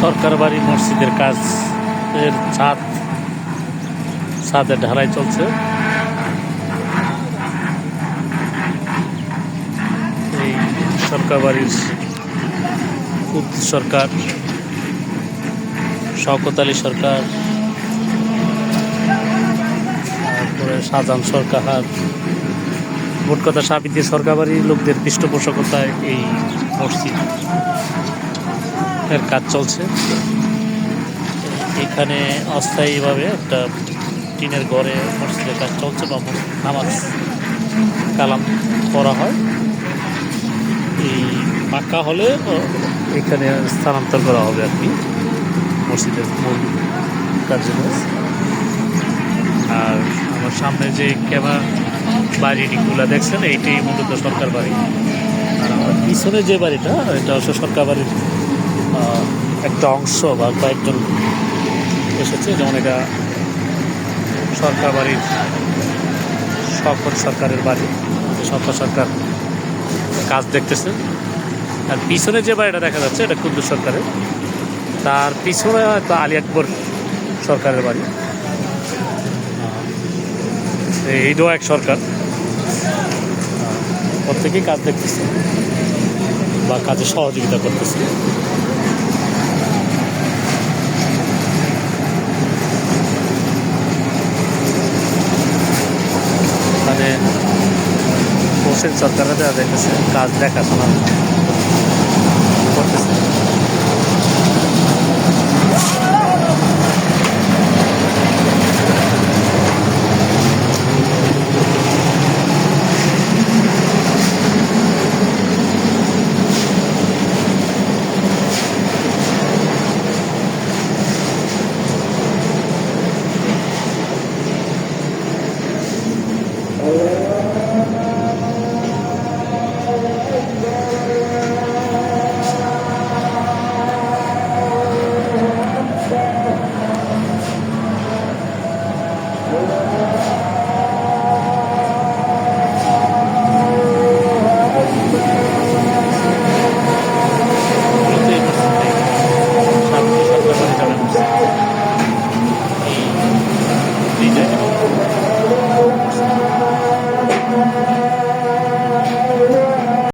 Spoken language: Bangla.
সরকার বাড়ি মসজিদের কাজ এর ছাদ ছাদের ঢালাই চলছে। এই সরকার বাড়ির সরকার, শওকত আলী সরকার, তারপরে শাহজাহান সরকার, মোট কথা সাবিদ্দি সরকার বাড়ির লোকদের পৃষ্ঠপোষকতায় এই মসজিদ। এর কাজ চলছে। এখানে অস্থায়ীভাবে একটা টিনের ঘরে মসজিদের কাজ চলছে বা নামাজ কালাম করা হয়। এই পাকা হলে এখানে স্থানান্তর করা হবে আর কি, মসজিদের মূল কার্যক্রম আর আমার সামনে যে ক্যামেরা বাড়িগুলো দেখছেন এইটাই মূলত সরকার বাড়ি। আর আমার পিছনে যে বাড়িটা, এটা হচ্ছে সরকার বাড়ির একটা অংশ বা কয়েকজন এসেছে। যেমন এটা সরকার বাড়ির শপথ সরকারের বাড়ি শপথ সরকার কাজ দেখতেছে। আর পিছনে যে বাড়িটা দেখা যাচ্ছে, এটা কুদ্দুস সরকারের। তার পিছনে হয়তো আলী আকবর সরকারের বাড়ি। এইটাও এক সরকার। প্রত্যেকেই কাজ দেখতেছে বা কাজে সহযোগিতা করতেছে। হোসেন সরকারের দেওয়া দেখতেছে কাজ দেখাশোনা।